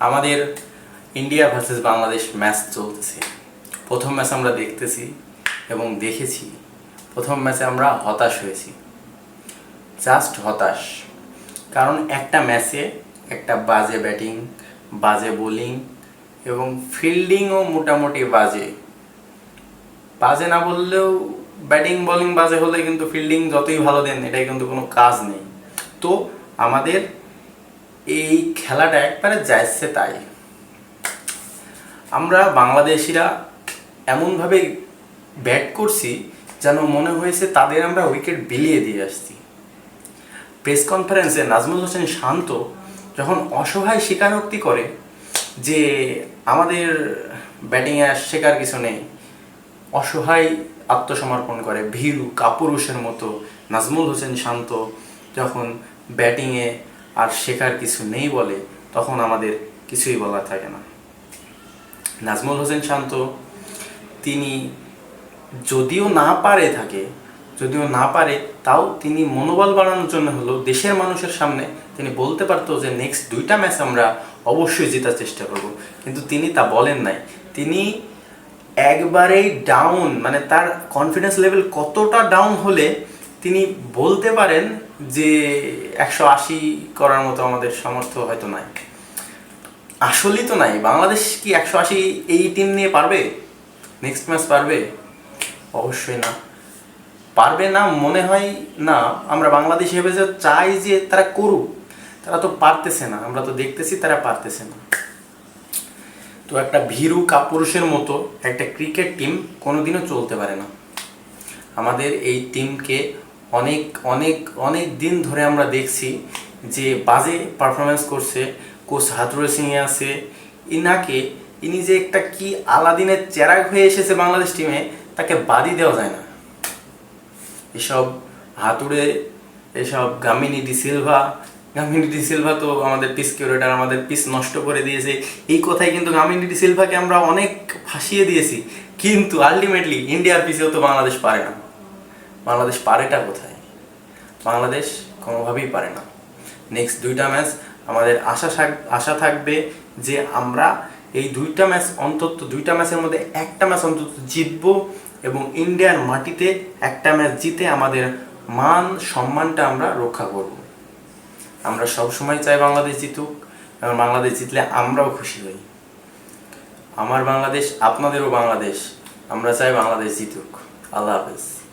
আমাদের India versus Bangladesh match চলতেছে। প্রথম ম্যাচ আমরা দেখতেছি এবং দেখেছি। প্রথম ম্যাচে আমরা হতাশ হয়েছি। জাস্ট হতাশ। কারণ একটা ম্যাচে একটা বাজে ব্যাটিং, বাজে বোলিং এবং ফিল্ডিংও মোটামুটি বাজে। বাজে না বললেও ব্যাটিং, বোলিং বাজে হলে কিন্তু ফিল্ডিং যতই ভালো দেন, এটাই কিন্তু কোনো কাজ নেই। তো আমাদের এই খেলাটা একবারে যাচ্ছে তাই। আমরা বাংলাদেশিরা এমনভাবে ব্যাট করছি যেন মনে হয়েছে তাদের আমরা উইকেট বিলিয়ে দিয়ে আসছি। প্রেস কনফারেন্সে নাজমুল হোসেন শান্ত যখন অসহায় স্বীকারোক্তি করে যে আমাদের ব্যাটিংয়ে শেখার কিছু নেই, অসহায় আত্মসমর্পণ করে, ভীরু কাপুরুষের মতো নাজমুল হোসেন শান্ত যখন ব্যাটিংয়ে আর শেখার কিছু নেই বলে তখন আমাদের কিছুই বলা থাকে না। নাজমুল হোসেন শান্ত, তিনি যদিও না পারে থাকে, যদিও না পারে, তাও তিনি মনোবল বাড়ানোর জন্য হলো দেশের মানুষের সামনে তিনি বলতে পারতো যে নেক্সট দুইটা ম্যাচ আমরা অবশ্যই জেতার চেষ্টা করব। কিন্তু তিনি তা বলেন নাই। তিনি একবারেই ডাউন মানে তার কনফিডেন্স লেভেল কতটা ডাউন হলে তিনি বলতে পারেন যে একশো আশি করার মতো আমাদের সামর্থ্য হয়তো নাই। আসলেই তো নাই। বাংলাদেশ কি একশো আশি এই টিম নিয়ে পারবে? নেক্সট ম্যাচ পারবে? অবশ্যই না। পারবে না মনে হয় না। আমরা বাংলাদেশ হিসেবে যে চাই যে তারা করুক, তারা তো পারতেছে না। আমরা তো দেখতেছি তারা পারতেছে না। তো একটা ভীরু কাপুরুষের মতো একটা ক্রিকেট টিম কোনোদিনও চলতে পারে না। আমাদের এই টিমকে অনেক অনেক অনেক দিন ধরে আমরা দেখছি যে বাজে পারফরমেন্স করছে, কোচ হাতুরে সিংয়ে আছে। ইনাকে, ইনি যে একটা কি আলাদিনের চেরাগ হয়ে এসেছে বাংলাদেশ টিমে তাকে বাদই দেওয়া যায় না। এসব হাতুড়ে, এসব গামিনী ডি সিলভা, গামিনী ডি সিলভা তো আমাদের পিস কিউরেটার আমাদের পিস নষ্ট করে দিয়েছে। এই কথাই কিন্তু গামিনী ডি সিলভাকে আমরা অনেক ফাঁসিয়ে দিয়েছি। কিন্তু আলটিমেটলি ইন্ডিয়ার পিসেও তো বাংলাদেশ পারে না। বাংলাদেশ পারেটা কোথায়? বাংলাদেশ কোনোভাবেই পারে না। নেক্সট দুইটা ম্যাচ আমাদের আশা আশা থাকবে যে আমরা এই দুইটা ম্যাচ অন্তত, দুইটা ম্যাচের মধ্যে একটা ম্যাচ অন্তত জিতবো এবং ইন্ডিয়ার মাটিতে একটা ম্যাচ জিতে আমাদের মান, সম্মানটা আমরা রক্ষা করব। আমরা সব সময় চাই বাংলাদেশ জিতুক এবং বাংলাদেশ জিতলে আমরাও খুশি হই। আমার বাংলাদেশ, আপনাদেরও বাংলাদেশ, আমরা চাই বাংলাদেশ জিতুক। আল্লাহ হাফেজ।